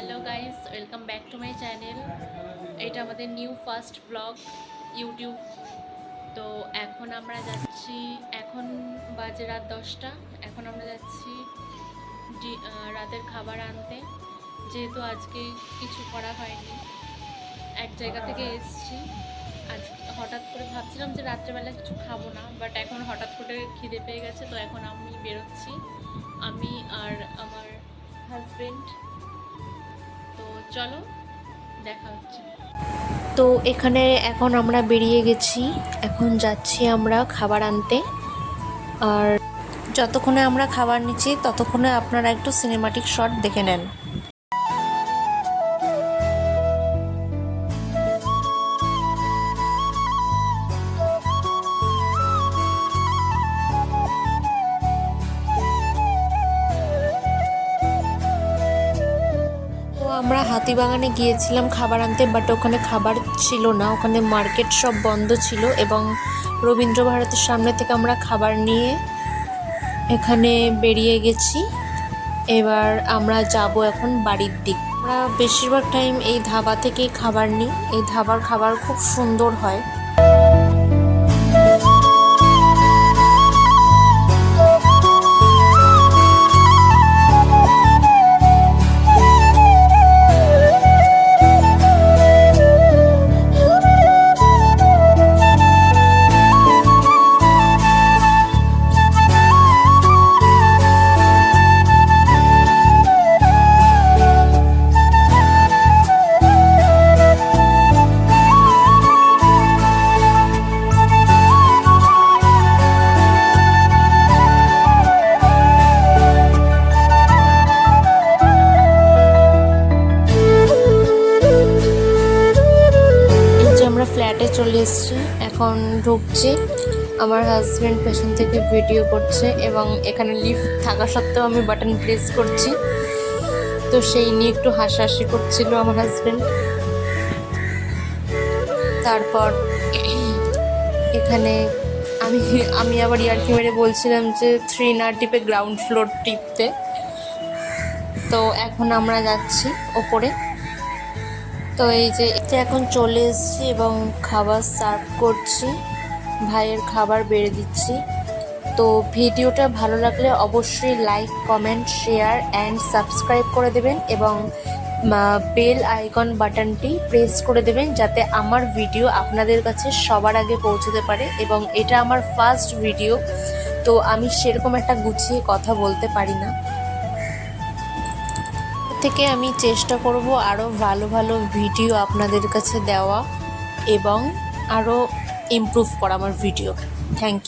Hello guys welcome back to my channel এটা আমাদের new first blog YouTube তো এখন আমরা যাচ্ছি, এখন বাজে রাত দশটা। এখন আমরা যাচ্ছি রাতের খাবার আনতে। যেহেতু আজকে কিছু করা হয়নি, এক জায়গা থেকে এসেছি। আজ হঠাৎ করে ভাবছিলাম যে রাত্রেবেলা কিছু খাব না বাট এখন হঠাৎ করে খিদে পেয়ে গেছে, তো এখন আমি বেরোচ্ছি। আমি আর আমার হাজবেন্ড তো চলো, দেখা হচ্ছে। তো এখানে এখন আমরা বেরিয়ে গেছি। এখন যাচ্ছি আমরা খাবার আনতে। আর যতক্ষণে আমরা খাবার নিচ্ছি, ততক্ষণে আপনারা একটু সিনেমাটিক শট দেখে নেন। আমরা হাতিবাগানে গিয়েছিলাম খাবার আনতে বাট ওখানে খাবার ছিল না। ওখানে মার্কেট সব বন্ধ ছিল এবং রবীন্দ্র ভারতের সামনে থেকে আমরা খাবার নিয়ে এখানে বেরিয়ে গেছি। এবার আমরা যাব এখন বাড়ির দিক। আমরা বেশিরভাগ টাইম এই ধাবা থেকেই খাবার নিই। এই ধাবার খাবার খুব সুন্দর হয়। ফ্ল্যাটে চলে এসেছি। এখন ঢুকছি। আমার হাজব্যান্ড পেছন থেকে ভিডিও করছে এবং এখানে লিফট থাকা সত্ত্বেও আমি বাটন প্রেস করছি। তো সেই নিয়ে একটু হাসাহাসি করছিল আমার হাজব্যান্ড তারপর এখানে আমি আমি আবার ইয়ার্কি মেরে বলছিলাম যে থ্রি না টিপে গ্রাউন্ড ফ্লোর টিপতে। তো এখন আমরা যাচ্ছি ওপরে। তো এই যে এখন চলে এসেছি এবং খাবার সার্ভ করছি। ভাইয়ের খাবার বেড়ে দিচ্ছি। তো ভিডিওটা ভালো লাগলে অবশ্যই like comment share and subscribe করে দেবেন এবং বেল আইকন বাটনটি প্রেস করে দেবেন যাতে আমার ভিডিও আপনাদের কাছে সবার আগে পৌঁছতে পারে এবং এটা আমার ফার্স্ট ভিডিও তো আমি সেরকম একটা গুছিয়ে কথা বলতে পারি না। থেকে আমি চেষ্টা করব আরও ভালো ভালো ভিডিও আপনাদের কাছে দেওয়া এবং আরও ইমপ্রুভ করা আমার ভিডিও থ্যাংক ইউ